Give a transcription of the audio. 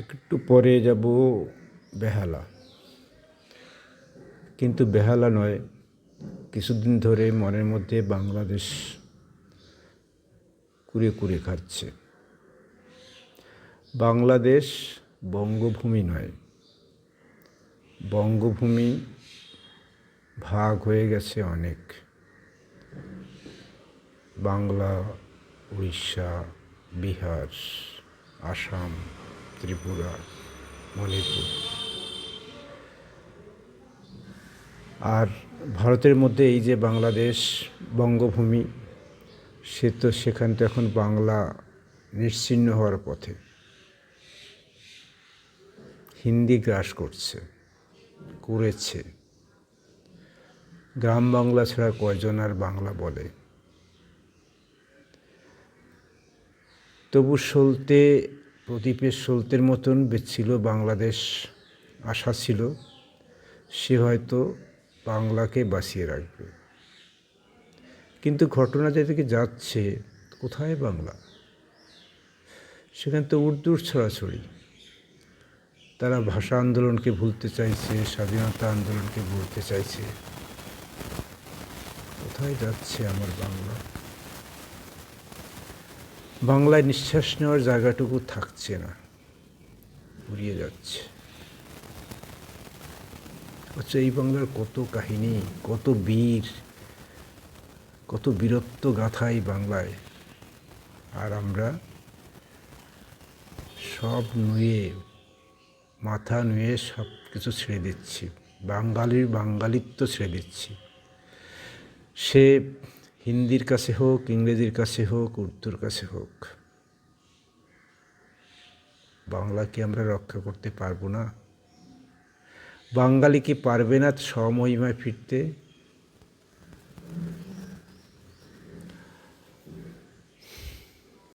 একটু পরে যাব বেহালা। কিন্তু বেহালা নয়, কিছুদিন ধরে মনের মধ্যে বাংলাদেশ কুরে কুরে খাচ্ছে। বাংলাদেশ বঙ্গভূমি নয়, বঙ্গভূমি ভাগ হয়ে গেছে অনেক। বাংলা, উড়িষ্যা, বিহার, আসাম ত্রিপুরা, মণিপুর। আর ভারতের মধ্যে এই যে বাংলাদেশ, বঙ্গভূমি, সে তো সেখান তো এখন বাংলা নিশ্চিহ্ন হওয়ার পথে। হিন্দি গ্রাস করছে, করেছে। গ্রাম বাংলা ছাড়া কয়জন আর বাংলা বলে? তবু সলতে প্রদীপের সলতের মতন ছিল বাংলাদেশ, আশা ছিল সে হয়তো বাংলাকে বাঁচিয়ে রাখবে। কিন্তু ঘটনা যেদিকে যাচ্ছে, কোথায় বাংলা? সেখানে তো উর্দুর ছড়াছড়ি। তারা ভাষা আন্দোলনকে ভুলতে চাইছে, স্বাধীনতা আন্দোলনকে ভুলতে চাইছে। কোথায় যাচ্ছে আমার বাংলা? বাংলায় নিঃশ্বাস নেওয়ার জায়গাটুকু থাকছে না। উড়িয়ে যাচ্ছে। আচ্ছা এই বাংলার কত কাহিনী, কত বীর, কত বীরত্ব গাথা এই বাংলায়। আর আমরা সব নুয়ে, মাথা নুয়ে সব কিছু ছেড়ে দিচ্ছি। বাঙালির বাঙালিত্ব ছেড়ে দিচ্ছি। সে হিন্দির কাছে হোক, ইংরেজির কাছে হোক, উর্দুর কাছে হোক। বাংলাকে আমরা রক্ষা করতে পারব না। বাঙালি কি পারবে না স্বমহিমায় ফিরতে।